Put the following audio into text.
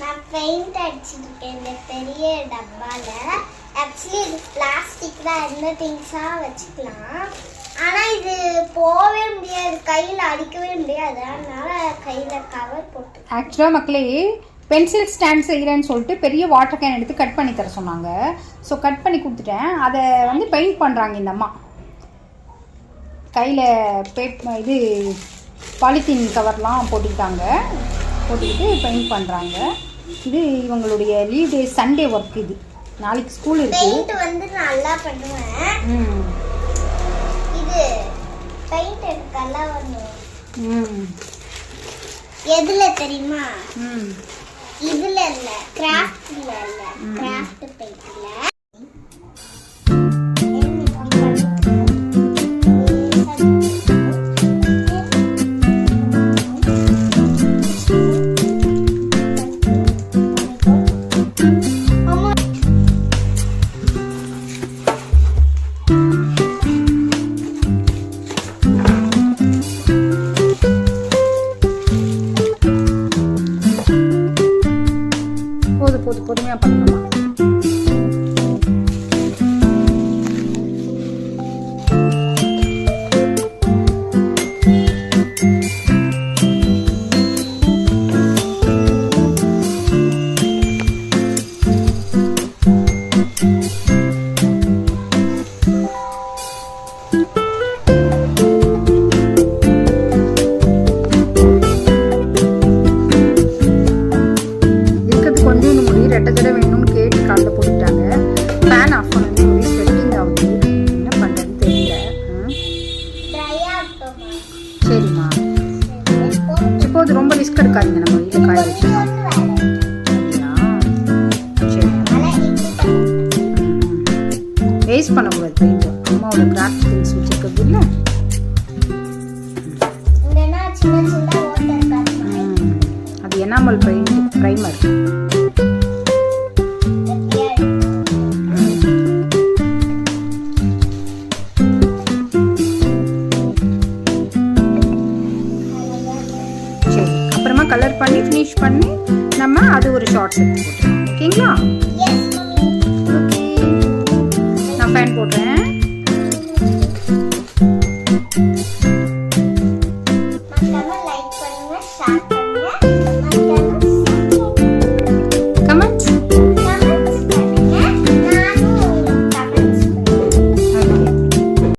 நான் பெயிண்ட் அடிச்சிருக்கேன். இந்த பெரிய டப்பால. ஆக்சுவலி இது பிளாஸ்டிக் தான். எந்த திங்ஸாக வச்சுக்கலாம். ஆனால் இது போகவே முடியாது. கையில் அடிக்கவே முடியாது. அதனால கையில் கவர் போட்டு ஆக்சுவலாக மக்களே பென்சில் ஸ்டாண்ட் செய்கிறேன்னு சொல்லிட்டு பெரிய வாட்டர் கேன் எடுத்து கட் பண்ணி தர சொன்னாங்க. ஸோ கட் பண்ணி கொடுத்துட்டேன். அதை வந்து பெயிண்ட் பண்ணுறாங்க இந்த அம்மா. கையில் பேப் இது பாலித்தீன் கவர்லாம் போட்டுக்கிட்டாங்க. போட்டுக்கிட்டு பெயிண்ட் பண்ணுறாங்க இது இவங்களுடைய லீவ் டே சண்டே ஒர்க் இது. நாளைக்கு ஸ்கூல் இருக்குது பெயிண்ட் வந்து நல்லா பண்ணுவேன். ம். இது பெயிண்ட் எனக்கு நல்லா பண்ணுவேன் ம். எதுல தெரியுமா? ம். இதுல இல்ல கிராஃப்ட்ல இல்ல கிராஃப்ட் போது போது பொறுமையாக பண்ணணுமா இப்போது ரொம்ப ரிஸ்க் எடுக்காதீங்க. நம்ம வீட்டில் காய வச்சு வேஸ்ட் பண்ணக்கூடாது பெயிண்ட் அம்மாவோட கிராஃப்ட் திங்ஸ் வச்சுருக்கிறது இல்லை அது எனாமல் பெயிண்ட் ப்ரைமர் கலர் பண்ணி ஃபினிஷ் பண்ணி நம்ம அது ஒரு ஷார்ட்ஸ் எடுத்து போட்டுக்கலாம். ஓகேங்களா? நான் ஃபேன் போடுறேன். லைக் பண்ணுங்க.